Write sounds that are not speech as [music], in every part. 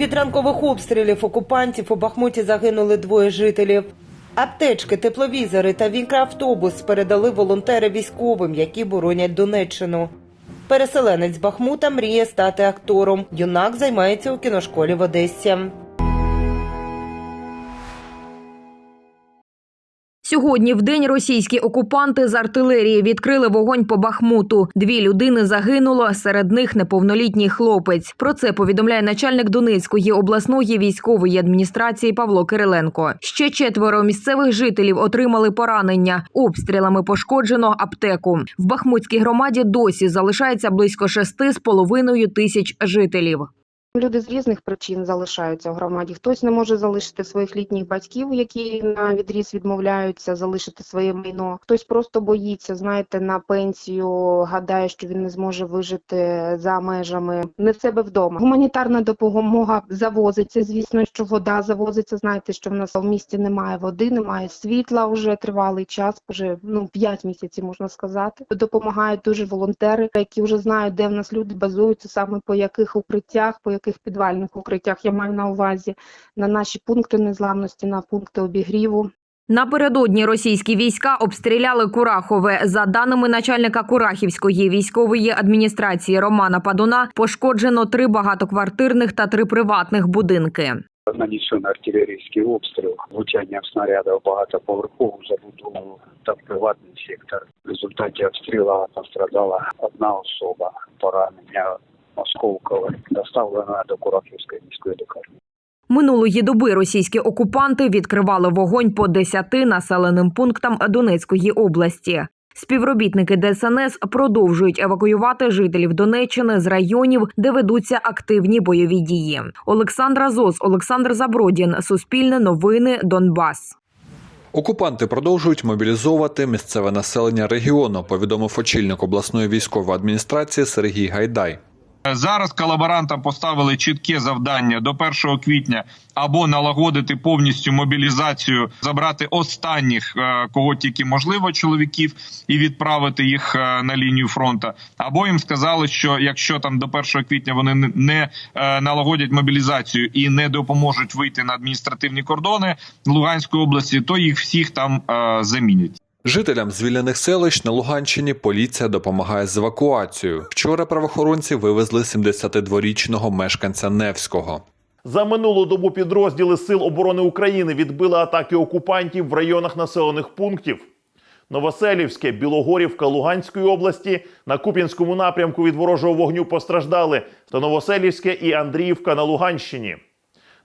Від ранкових обстрілів окупантів у Бахмуті загинули двоє жителів. Аптечки, тепловізори та вікроавтобус передали волонтери військовим, які боронять Донеччину. Переселенець Бахмута мріє стати актором. Юнак займається у кіношколі в Одесі. Сьогодні в день російські окупанти з артилерії відкрили вогонь по Бахмуту. Дві людини загинуло, серед них неповнолітній хлопець. Про це повідомляє начальник Донецької обласної військової адміністрації Павло Кириленко. Ще четверо місцевих жителів отримали поранення. Обстрілами пошкоджено аптеку. В Бахмутській громаді досі залишається близько шести з половиною тисяч жителів. Люди з різних причин залишаються в громаді. Хтось не може залишити своїх літніх батьків, які на відріз відмовляються залишити своє майно. Хтось просто боїться, знаєте, на пенсію, гадає, що він не зможе вижити за межами не в себе вдома. Гуманітарна допомога завозиться. Звісно, що вода завозиться. Знаєте, що в нас в місті немає води, немає світла вже тривалий час, вже ну 5 місяців можна сказати. Допомагають дуже волонтери, які вже знають, де в нас люди базуються, саме по яких укриттях, по яких підвальних укриттях я маю на увазі на наші пункти незламності, на пункти обігріву. Напередодні російські війська обстріляли Курахове. За даними начальника Курахівської військової адміністрації Романа Падуна, пошкоджено три багатоквартирних та три приватних будинки. нанесений артилерійський обстріл, влучання снарядів в багатоповерхову забудову та приватний сектор. В результаті обстрілу пострадала одна особа. Поранення осколкове доставлено до Курахівської міської лікарні. Минулої доби російські окупанти відкривали вогонь по 10 населеним пунктам Донецької області. Співробітники ДСНС продовжують евакуювати жителів Донеччини з районів, де ведуться активні бойові дії. Олександра Зос, Олександр Забродін, Суспільне новини, Донбас. Окупанти продовжують мобілізовувати місцеве населення регіону, повідомив очільник обласної військової адміністрації Сергій Гайдай. Зараз колаборантам поставили чітке завдання до 1 квітня або налагодити повністю мобілізацію, забрати останніх, е, кого тільки можливо, чоловіків, і відправити їх е, на лінію фронту. Або їм сказали, що якщо там до 1 квітня вони не- е, налагодять мобілізацію і не допоможуть вийти на адміністративні кордони Луганської області, то їх всіх там замінять. Жителям звільнених селищ на Луганщині поліція допомагає з евакуацією. Вчора правоохоронці вивезли 72-річного мешканця Невського. За минулу добу підрозділи Сил оборони України відбили атаки окупантів в районах населених пунктів. Новоселівське, Білогорівка Луганської області на Куп'янському напрямку від ворожого вогню постраждали та Новоселівське і Андріївка на Луганщині.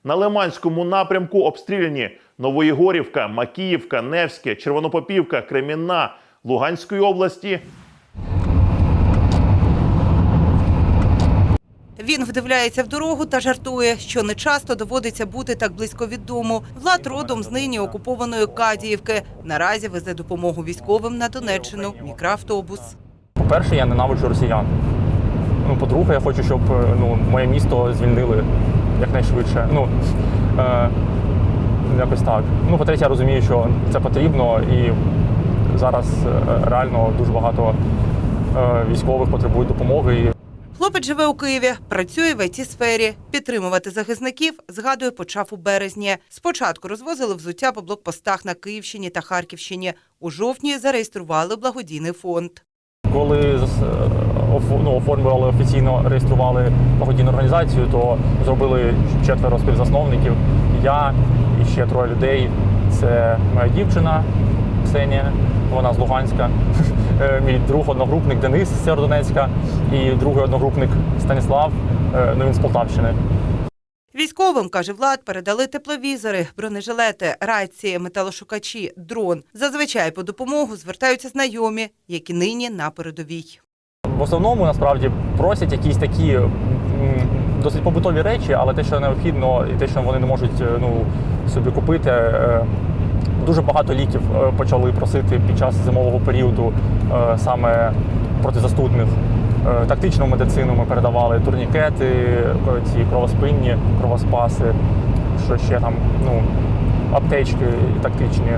На Лиманському напрямку обстріляні Новоєгорівка, Макіївка, Невське, Червонопопівка, Кремінна Луганської області, Він вдивляється в дорогу та жартує, що не часто доводиться бути так близько від дому. Влад родом з нині окупованої Кадіївки. Наразі везе допомогу військовим на Донеччину мікроавтобус. По-перше, я ненавиджу росіян. Ну, по-друге, я хочу, щоб е, ну, моє місто звільнили якнайшвидше. Ну, е, якось так. Ну, по-третє, я розумію, що це потрібно, і зараз е, реально дуже багато е, військових потребують допомоги. І Хлопець живе у Києві, працює в it сфері. Підтримувати захисників, згадує, почав у березні. Спочатку розвозили взуття по блокпостах на Київщині та Харківщині. У жовтні зареєстрували благодійний фонд. коли е, ну, оформлювали офіційно реєстрували благодійну організацію, то зробили четверо співзасновників. Я і ще троє людей. Це моя дівчина Ксенія, вона з Луганська, [laughs] е, мій друг одногрупник Денис з Сєвєродонецька і другий одногрупник Станіслав, е, ну він з Полтавщини. Військовим, каже Влад, передали тепловізори, бронежилети, рації, металошукачі, дрон. Зазвичай по допомогу звертаються знайомі, які нині на передовій. В основному насправді просять якісь такі досить побутові речі, але те, що необхідно, і те, що вони не можуть е, ну, собі купити. е, Дуже багато ліків е, почали просити під час зимового періоду саме протизастудних. Тактичну медицину ми передавали турнікети, ці кровоспинні, кровоспаси, що ще там, ну, аптечки тактичні.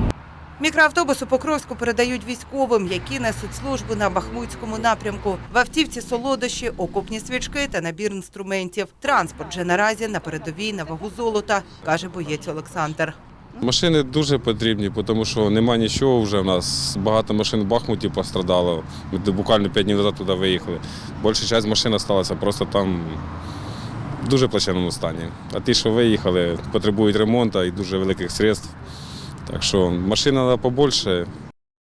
Мікроавтобус Покровську передають військовим, які несуть службу на Бахмутському напрямку. В автівці солодощі, окопні свічки та набір інструментів. Транспорт же наразі на передовій на вагу золота, каже боєць Олександр. Машини дуже потрібні, тому що нема нічого вже в нас. Багато машин в Бахмуті пострадало. Ми буквально 5 днів назад туди виїхали. Більша частина машин залишилася просто там в дуже плачевному стані. А ті, що виїхали, потребують ремонту і дуже великих средств. Так що машин треба побольше.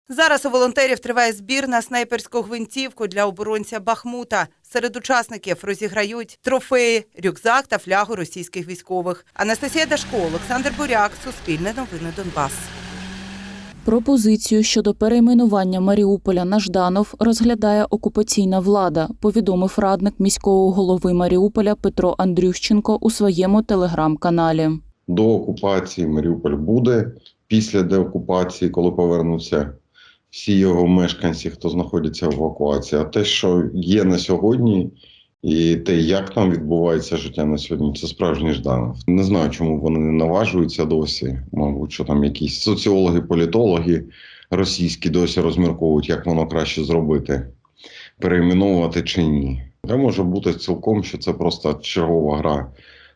Зараз у волонтерів триває збір на снайперську гвинтівку для оборонця Бахмута. Серед учасників розіграють трофеї, рюкзак та флягу російських військових. Анастасія Дашко, Олександр Буряк, Суспільне новини Донбас. Пропозицію щодо перейменування Маріуполя на Жданов розглядає окупаційна влада, повідомив радник міського голови Маріуполя Петро Андрющенко у своєму телеграм-каналі. до окупації Маріуполь буде. Після деокупації, коли повернуться всі його мешканці, хто знаходиться в евакуації. А те, що є на сьогодні, і те, як там відбувається життя на сьогодні, це справжній Жданов. Не знаю, чому вони не наважуються досі. Мабуть, що там якісь соціологи, політологи російські досі розмірковують, як воно краще зробити, перейменовувати чи ні. А може бути цілком, що це просто чергова гра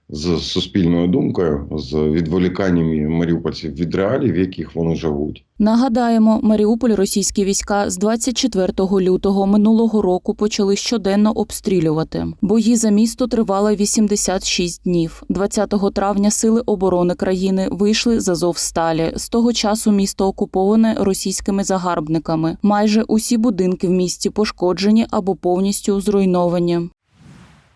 з суспільною думкою, з відволіканням маріупольців від реалій, в яких вони живуть. Нагадаємо, Маріуполь російські війська з 24 лютого минулого року почали щоденно обстрілювати. Бої за місто тривали 86 днів. 20 травня сили оборони країни вийшли з Азовсталі. З того часу місто окуповане російськими загарбниками. Майже усі будинки в місті пошкоджені або повністю зруйновані.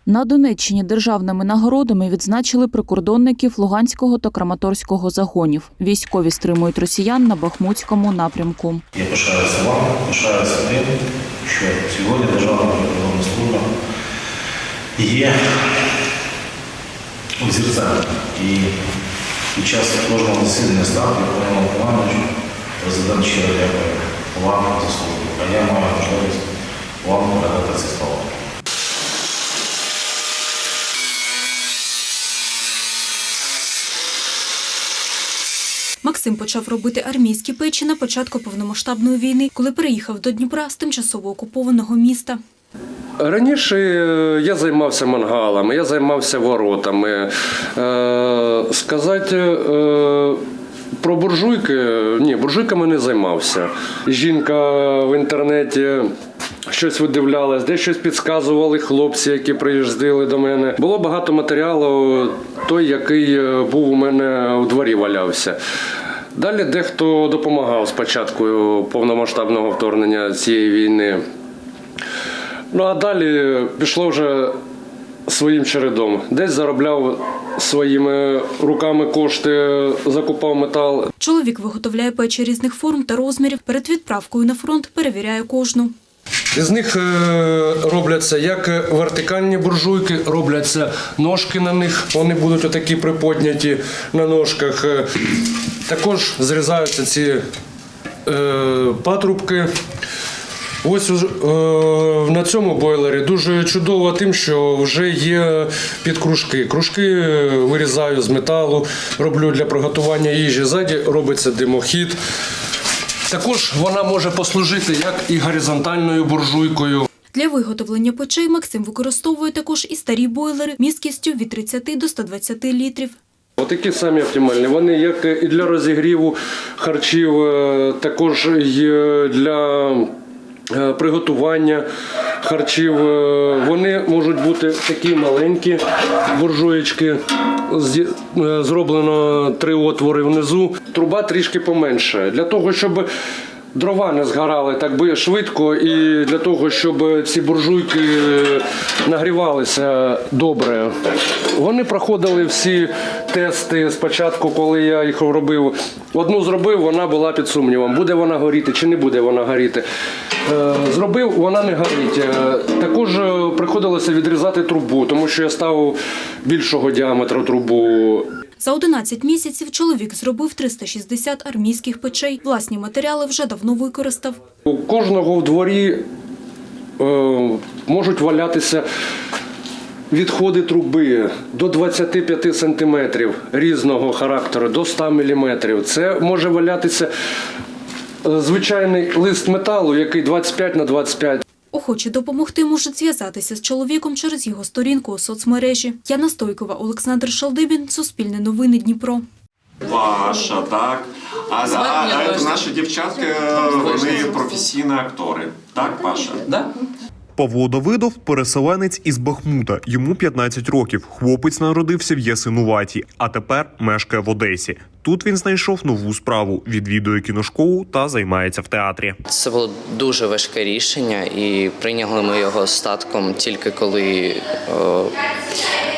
На Донеччині державними нагородами відзначили прикордонників Луганського та Краматорського загонів. Військові стримують росіян на Бахмутському напрямку. Я пишаюся вам, пишаюся тим, що сьогодні Державна прикордонна служба є взірцем. І під час кожного засідання ставки Павло Іванович, президент щиро дякує вам за службу. А я маю можливість вам передати ці слова. Максим почав робити армійські печі на початку повномасштабної війни, коли переїхав до Дніпра з тимчасово окупованого міста. Раніше е, я займався мангалами, я займався воротами. Е, сказати е, про буржуйки, ні, буржуйками не займався. Жінка в інтернеті. Щось видивлялась, десь щось підказували хлопці, які приїздили до мене. Було багато матеріалу, той, який був у мене у дворі валявся. Далі дехто допомагав спочатку повномасштабного вторгнення цієї війни. Ну а далі пішло вже своїм чередом. Десь заробляв своїми руками кошти, закупав метал. Чоловік виготовляє печі різних форм та розмірів. Перед відправкою на фронт перевіряє кожну. З них е, робляться як вертикальні буржуйки, робляться ножки на них. Вони будуть отакі приподняті на ножках. Також зрізаються ці е, патрубки. Ось е, на цьому бойлері дуже чудово тим, що вже є підкружки. Кружки вирізаю з металу, роблю для приготування їжі. Ззаді робиться димохід. Також вона може послужити як і горизонтальною буржуйкою. Для виготовлення печей Максим використовує також і старі бойлери місткістю від 30 до 120 літрів. Отакі самі оптимальні. Вони як і для розігріву харчів, е, також і для е, приготування харчів. Е, Вони можуть бути такі маленькі буржуєчки. Зроблено три отвори внизу. Труба трішки поменше. Для того, щоб дрова не згорали так би швидко, і для того, щоб ці буржуйки нагрівалися добре. Вони проходили всі тести спочатку, коли я їх робив. Одну зробив, вона була під сумнівом, буде вона горіти чи не буде вона горіти. Е, Зробив, вона не горить. Е, Також е, приходилося відрізати трубу, тому що я ставив більшого діаметру трубу. За 11 місяців чоловік зробив 360 армійських печей. Власні матеріали вже давно використав. У кожного в дворі е, можуть валятися відходи труби до 25 сантиметрів різного характеру, до 100 міліметрів. Це може валятися е, звичайний лист металу, який 25 на 25. Охочі допомогти можуть зв'язатися з чоловіком через його сторінку у соцмережі. Яна Стойкова, Олександр Шалдибін, Суспільне новини Дніпро. Паша, так. А, а, а наші дівчатки, вони професійні актори. Так, Паша? Да? Павло Давидов переселенець із Бахмута. Йому 15 років. Хлопець народився в Ясинуваті, а тепер мешкає в Одесі. Тут він знайшов нову справу, відвідує кіношколу та займається в театрі. Це було дуже важке рішення, і прийняли ми його з татком тільки коли о,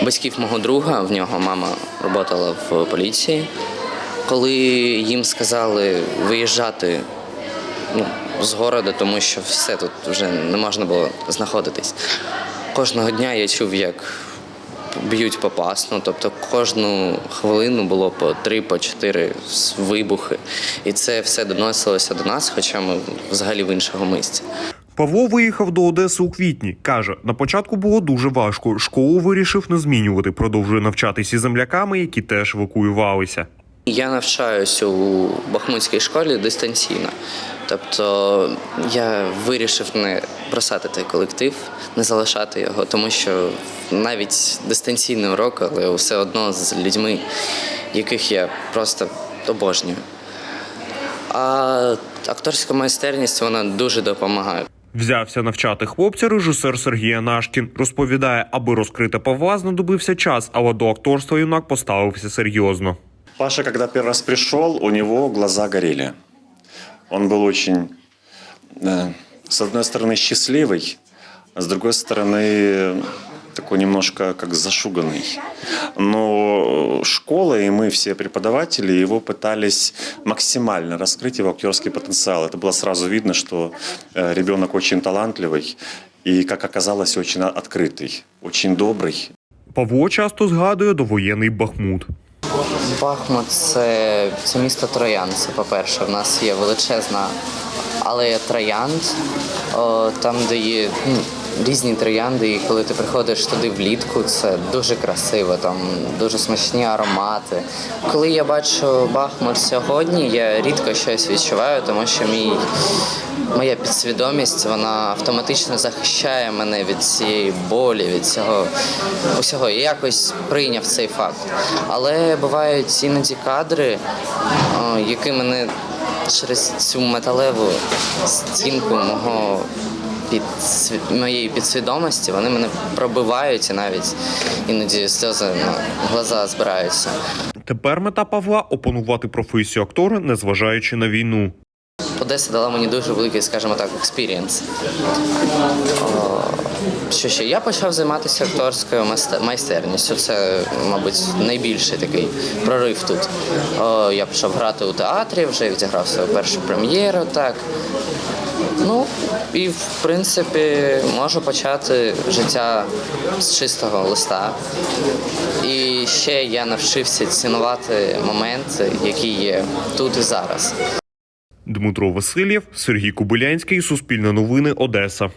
батьків мого друга, в нього мама працювала в поліції. Коли їм сказали виїжджати ну, з города, тому що все тут вже не можна було знаходитись. Кожного дня я чув, як б'ють попасно, тобто кожну хвилину було по три, по чотири вибухи. І це все доносилося до нас, хоча ми взагалі в іншому місці. Павло виїхав до Одеси у квітні. каже, на початку було дуже важко. Школу вирішив не змінювати. Продовжує навчатися земляками, які теж евакуювалися. Я навчаюсь у Бахмутській школі дистанційно. Тобто я вирішив не бросати той колектив, не залишати його, тому що навіть дистанційний урок, але все одно з людьми, яких я просто обожнюю. А акторська майстерність вона дуже допомагає. Взявся навчати хлопця режисер Сергій Анашкін. Розповідає, аби розкрити Павла, знадобився час, але до акторства юнак поставився серйозно. Паша, когда первый раз пришел, у него глаза горели. Он был очень, э, с одной стороны, счастливый, а с другой стороны, такой немножко как зашуганный. Но школа и мы, все преподаватели, его пытались максимально раскрыть его актерский потенциал. Это было сразу видно, что э, ребенок очень талантливый и, как оказалось, очень открытый, очень добрый. Павло часто згадує довоєнний Бахмут. Бахмут це, це місто Троян. Це по-перше, в нас є величезна алея троянд, там, де є ну, різні троянди, і коли ти приходиш туди влітку, це дуже красиво, там дуже смачні аромати. Коли я бачу Бахмут сьогодні, я рідко щось відчуваю, тому що мій. Моя підсвідомість вона автоматично захищає мене від цієї болі, від цього усього. Я якось прийняв цей факт. Але бувають іноді кадри, які мене через цю металеву стінку мого підсві- моєї підсвідомості вони мене пробивають і навіть іноді сльози на глаза збираються. Тепер мета Павла опанувати професію актора, незважаючи на війну. Одеса дала мені дуже великий, скажімо так, експірієнс. Що ще? Я почав займатися акторською майстерністю. Це, мабуть, найбільший такий прорив тут. О, Я почав грати у театрі, вже відіграв свою першу прем'єру. Так. Ну, і в принципі можу почати життя з чистого листа. І ще я навчився цінувати моменти, які є тут і зараз. Дмитро Васильєв, Сергій Кобилянський, Суспільне новини, Одеса.